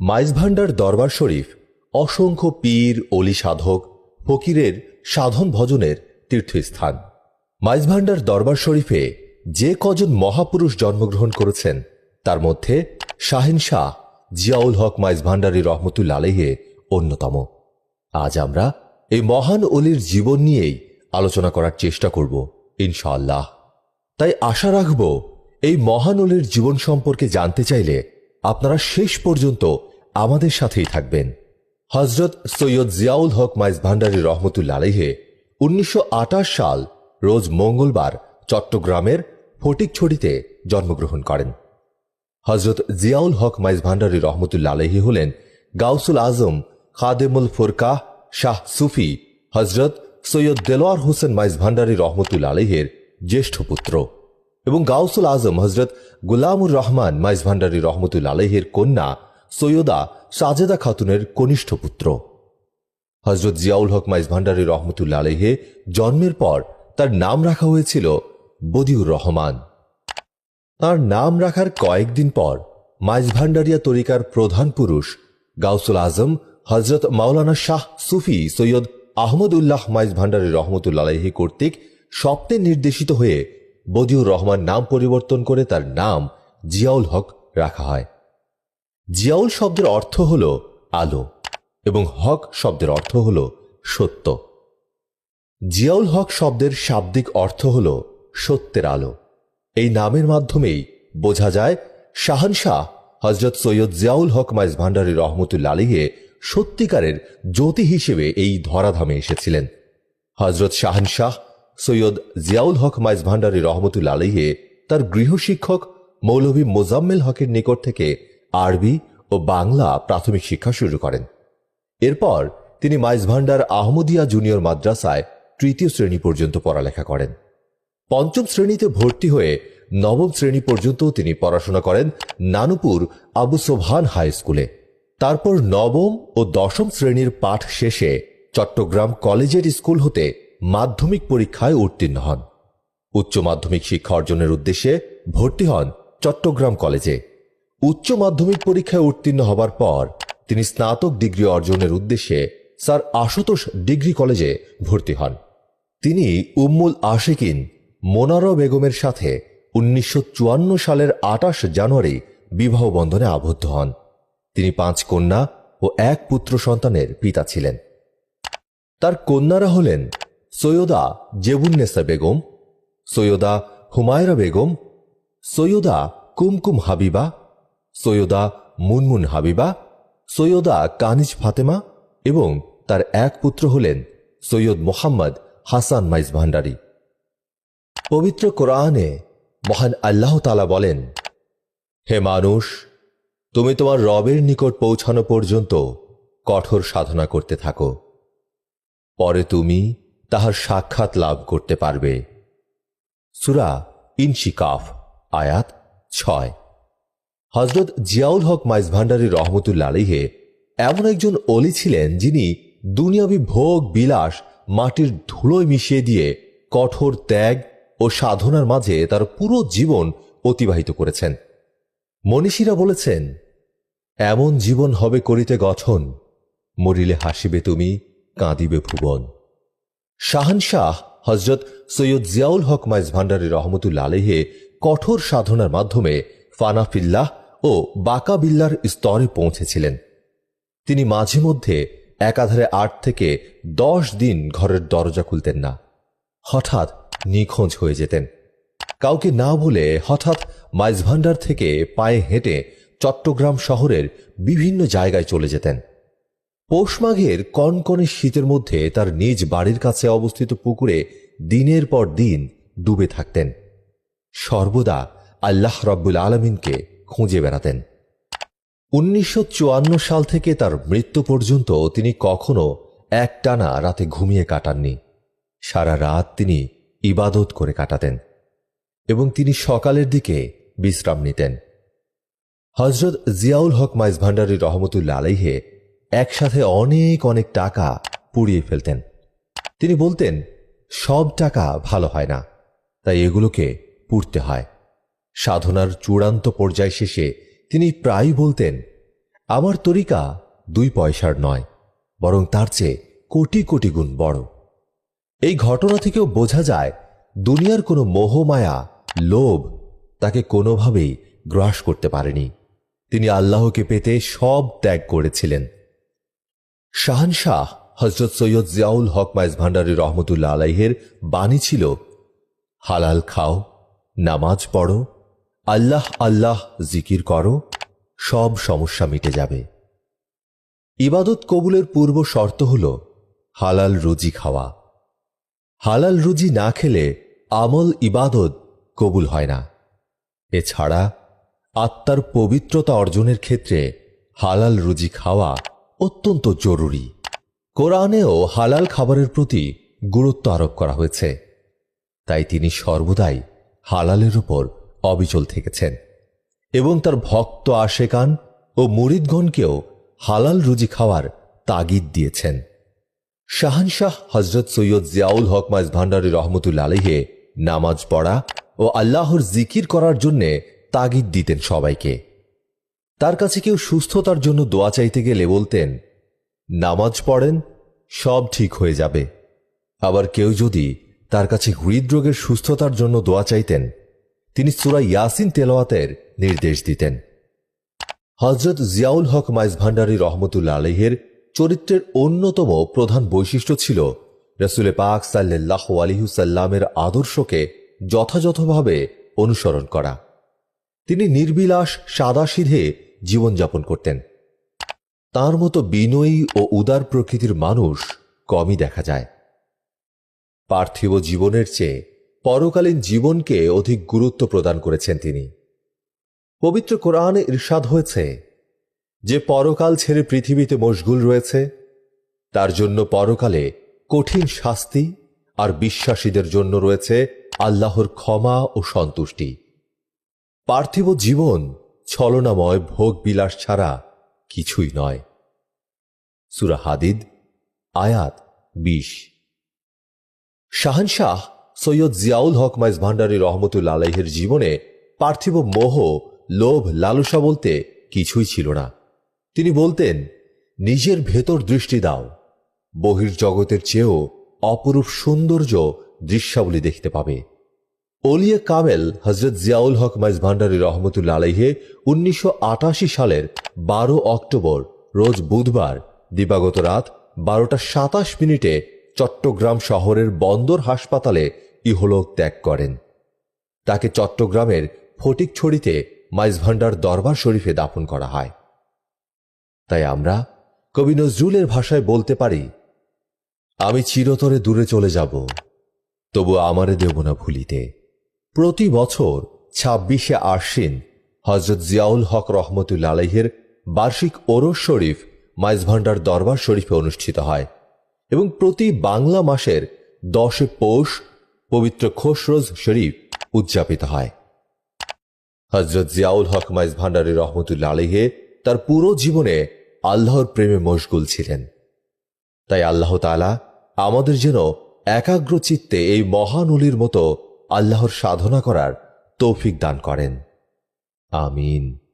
মাইজভান্ডার দরবার শরীফ অসংখ্য পীর অলি সাধক, ফকিরের সাধন ভজনের তীর্থস্থান। মাইজভান্ডার দরবার শরীফে যে কজন মহাপুরুষ জন্মগ্রহণ করেছেন, তার মধ্যে শাহিন শাহ, জিয়াউল হক মাইজভান্ডারী রহমতুল্লা আলহে অন্যতম। আজ আমরা এই মহান অলির জীবন নিয়েই আলোচনা করার চেষ্টা করব, ইনশাআল্লাহ। তাই আশা রাখব, এই মহান অলির জীবন সম্পর্কে জানতে চাইলে আপনারা শেষ পর্যন্ত আমাদের সাথেই থাকবেন। হজরত সৈয়দ জিয়াউল হক মাইজ ভান্ডারী রহমতুল্লা আলহে উনিশশো আটাশ সাল রোজ মঙ্গলবার চট্টগ্রামের ফটিকছড়িতে জন্মগ্রহণ করেন। হজরত জিয়াউল হক মাইজ ভান্ডারী রহমতুল্লা আলহি হলেন গাউসুল আজম খাদেমুল ফুরকাহ শাহ সুফি হজরত সৈয়দ দেলোয়ার হোসেন মাইজ ভান্ডারী রহমতুল্লা আলহের জ্যেষ্ঠ পুত্র এবং গাউসুল আজম হজরত গুলামুর রহমান মাইজ ভান্ডারী রহমতুল্লা আলহের কন্যা সৈয়দা সাজেদা খাতুনের কনিষ্ঠ পুত্র। হজরত জিয়াউল হক মাইজ ভান্ডারী রহমতুল্লা আলহে জন্মের পর তার নাম রাখা হয়েছিল বদিউর রহমান। তার নাম রাখার কয়েকদিন পর মাইজ ভান্ডারিয়া তরিকার প্রধান পুরুষ গাউসুল আজম হজরত মাওলানা শাহ সুফি সৈয়দ আহমদ উল্লাহ মাইজ ভান্ডারী রহমতুল্লাহি কর্তৃক স্বপ্নে নির্দেশিত হয়ে বদিউর রহমান নাম পরিবর্তন করে তার নাম জিয়াউল হক রাখা হয়। জিয়াউল শব্দের অর্থ হল আলো এবং হক শব্দের অর্থ হল সত্য। জিয়াউল হক শব্দের শাব্দিক অর্থ হল সত্যের আলো। এই নামের মাধ্যমেই বোঝা যায় শাহানশাহ হজরত সৈয়দ জিয়াউল হক মাইজ ভান্ডারী রহমতুল্লা সত্যিকারের জ্যোতি হিসেবে এই ধরাধামে এসেছিলেন। হজরত শাহানশাহ সৈয়দ জিয়াউল হক মাইজ ভান্ডারী রহমতুল্লা আলীহে তার গৃহশিক্ষক মৌলভী মোজাম্মেল হকের নিকট থেকে আরবি ও বাংলা প্রাথমিক শিক্ষা শুরু করেন। এরপর তিনি মাইজভান্ডার আহমদিয়া জুনিয়র মাদ্রাসায় তৃতীয় শ্রেণি পর্যন্ত পড়ালেখা করেন। পঞ্চম শ্রেণীতে ভর্তি হয়ে নবম শ্রেণি পর্যন্ত তিনি পড়াশোনা করেন নানুপুর আবু সোভান হাই স্কুলে। তারপর নবম ও দশম শ্রেণির পাঠ শেষে চট্টগ্রাম কলেজের স্কুল হতে মাধ্যমিক পরীক্ষায় উত্তীর্ণ হন। উচ্চ মাধ্যমিক শিক্ষা অর্জনের উদ্দেশ্যে ভর্তি হন চট্টগ্রাম কলেজে। উচ্চ মাধ্যমিক পরীক্ষায় উত্তীর্ণ হবার পর তিনি স্নাতক ডিগ্রি অর্জনের উদ্দেশ্যে স্যার আশুতোষ ডিগ্রি কলেজে ভর্তি হন। তিনি উম্মুল আশিকিন মোনারা বেগমের সাথে উনিশশো চুয়ান্ন সালের আটাশ জানুয়ারি বিবাহ বন্ধনে আবদ্ধ হন। তিনি পাঁচ কন্যা ও এক পুত্র সন্তানের পিতা ছিলেন। তার কন্যারা হলেন সৈয়দা জেবুন্নেসা বেগম, সৈয়দা হুমায়রা বেগম, সৈয়দা কুমকুম হাবিবা সৈয়দা মুনমুন হাবিবা, সৈয়দা কানিজ ফাতেমা এবং তার এক পুত্র হলেন সৈয়দ মোহাম্মদ হাসান মাইজ ভান্ডারী। পবিত্র কোরআনে মহান আল্লাহ তালা বলেন, হে মানুষ, তুমি তোমার রবের নিকট পৌঁছানো পর্যন্ত কঠোর সাধনা করতে থাকো। পরে তুমি তাহার সাক্ষাৎ লাভ করতে পারবে। সুরা ইনশিকাফ, আয়াত ছয়। হজরত জিয়াউল হক মাইজ ভান্ডারী রহমতুল্লা আলিহে এমন একজন অলি ছিলেন যিনি দুনিয়াবি ভোগ বিলাস মাটির ধুলোয় মিশিয়ে দিয়ে কঠোর ত্যাগ ও সাধনার মাঝে তার পুরো জীবন অতিবাহিত করেছেন। মনীষীরা বলেছেন, এমন জীবন হবে করিতে গঠন, মরিলে হাসিবে তুমি, কাঁদিবে ভুবন। শাহানশাহ হজরত সৈয়দ জিয়াউল হক মাইজ ভান্ডারী রহমতুল্লা আলহে কঠোর সাধনার মাধ্যমে ফানাফিল্লাহ ও বাকাবিল্লার স্তরে পৌঁছেছিলেন। তিনি মাঝে মধ্যে একাধারে আট থেকে দশ দিন ঘরের দরজা খুলতেন না। হঠাৎ নিখোঁজ হয়ে যেতেন। কাউকে না বলে হঠাৎ মাইজভান্ডার থেকে পায়ে হেঁটে চট্টগ্রাম শহরের বিভিন্ন জায়গায় চলে যেতেন। পৌষমাঘের কনকনে শীতের মধ্যে তার নিজ বাড়ির কাছে অবস্থিত পুকুরে দিনের পর দিন ডুবে থাকতেন। সর্বদা আল্লাহ রব্বুল আলমিনকে খুঁজে বেড়াতেন। উনিশশো চুয়ান্ন সাল থেকে তার মৃত্যু পর্যন্ত তিনি কখনো একটানা রাতে ঘুমিয়ে কাটাননি। সারা রাত তিনি ইবাদত করে কাটাতেন এবং তিনি সকালের দিকে বিশ্রাম নিতেন। হজরত জিয়াউল হক মাইজ ভান্ডারী রহমতুল্লা আলাইহে একসাথে অনেক অনেক টাকা পুড়িয়ে ফেলতেন। তিনি বলতেন, সব টাকা ভালো হয় না, তাই এগুলোকে পুড়তে হয়। সাধনার চূড়ান্ত পর্যায় শেষে তিনি প্রায় বলতেন, আমার তরিকা দুই পয়সার নয়, বরং তার চেয়ে কোটি কোটি গুণ বড়। এই ঘটনা থেকেও বোঝা যায়, দুনিয়ার কোনো মোহমায়া লোভ তাকে কোনোভাবেই গ্রাস করতে পারেনি। তিনি আল্লাহকে পেতে সব ত্যাগ করেছিলেন। শাহানশাহ হজরত সৈয়দ জিয়াউল হক মাইজ ভান্ডারী রহমতুল্লা আলাইহের বাণী ছিল, হালাল খাও, নামাজ পড়ো আল্লাহ আল্লাহ জিকির করো, সব সমস্যা মিটে যাবে। ইবাদত কবুলের পূর্ব শর্ত হল হালাল রুজি খাওয়া। হালাল রুজি না খেলে আমল ইবাদত কবুল হয় না। এছাড়া আত্মার পবিত্রতা অর্জনের ক্ষেত্রে হালাল রুজি খাওয়া অত্যন্ত জরুরি। কোরআনেও হালাল খাবারের প্রতি গুরুত্ব আরোপ করা হয়েছে। তাই তিনি সর্বদাই হালালের উপর অবিচল থেকেছেন এবং তার ভক্ত আশেকান ও মুরিদগণকেও হালাল রুজি খাওয়ার তাগিদ দিয়েছেন। শাহানশাহ হজরত সৈয়দ জিয়াউল হক মাইজ ভান্ডারী রহমতুল্লা আলহে নামাজ পড়া ও আল্লাহর জিকির করার জন্যে তাগিদ দিতেন সবাইকে। তার কাছে কেউ সুস্থতার জন্য দোয়া চাইতে গেলে বলতেন, নামাজ পড়েন, সব ঠিক হয়ে যাবে। আবার কেউ যদি তার কাছে হৃদরোগের সুস্থতার জন্য দোয়া চাইতেন তিনি সুরা ইয়াসিন তেলাওয়াতের নির্দেশ দিতেন। হজরত জিয়াউল হক মাইজ ভান্ডারী রহমতুল্লা আলহের চরিত্রের অন্যতম প্রধান বৈশিষ্ট্য ছিল রসুলে পাক সাল্লাহ আলিহুসাল্লামের আদর্শকে যথাযথভাবে অনুসরণ করা। তিনি নির্বিলাস, সাদাসিধে জীবনযাপন করতেন। তার মতো বিনয়ী ও উদার প্রকৃতির মানুষ কমই দেখা যায়। পার্থিব জীবনের চেয়ে পরকালীন জীবনকে অধিক গুরুত্ব প্রদান করেছেন তিনি। পবিত্র কোরআনে ইরশাদ হয়েছে যে পরকাল ছেড়ে পৃথিবীতে মশগুল রয়েছে, তার জন্য পরকালে কঠিন শাস্তি আর বিশ্বাসীদের জন্য রয়েছে আল্লাহর ক্ষমা ও সন্তুষ্টি। পার্থিব জীবন ছলনাময় ভোগ বিলাস ছাড়া কিছুই নয়। সুরা হাদিদ, আয়াত বিশ। শাহানশাহ সৈয়দ জিয়াউল হক মাইজ ভান্ডারী রহমতুল্লা আলাইহের জীবনে পার্থিব মোহ, লোভ, লালসা বলতে কিছুই ছিল না। তিনি বলতেন, নিজের ভেতর দৃষ্টি দাও। বহির্জগতের চেয়েও অপরূপ সৌন্দর্য দৃশ্যাবলী দেখতে পাবে। ওলিয়ে কামেল হজরত জিয়াউল হক মাইজ ভান্ডারী রহমতুল্লা আলাইহে উনিশশো সালের বারো অক্টোবর, রোজ বুধবার, দিবাগত রাত বারোটা সাতাশ মিনিটে চট্টগ্রাম শহরের বন্দর হাসপাতালে ইহলোক ত্যাগ করেন। তাকে চট্টগ্রামের ফটিকছড়িতে মাইজ ভান্ডার দরবার শরীফে দাফন করা হয়। তাই আমরা কবি নজরুলের ভাষায় বলতে পারি, আমি চিরতরে দূরে চলে যাব, তবু আমারে দেব না ভুলিতে। প্রতি বছর ছাব্বিশে আশ্বিন হজরত জিয়াউল হক রহমতুল্লা আলহের বার্ষিক ওরস শরীফ মাইজ ভান্ডার দরবার শরীফে অনুষ্ঠিত হয় এবং প্রতি বাংলা মাসের দশে পৌষ পবিত্র খোসরোজ শরীফ উদযাপিত হয়। হজরত জিয়াউল হক মাইজ ভান্ডারী রহমতুল্লা আলহে তার পুরো জীবনে আল্লাহর প্রেমে মশগুল ছিলেন। তাই আল্লাহ তালা আমাদের যেন একাগ্র চিত্তে এই মহানলির মতো আল্লাহর সাধনা করার তৌফিক দান করেন। আমিন।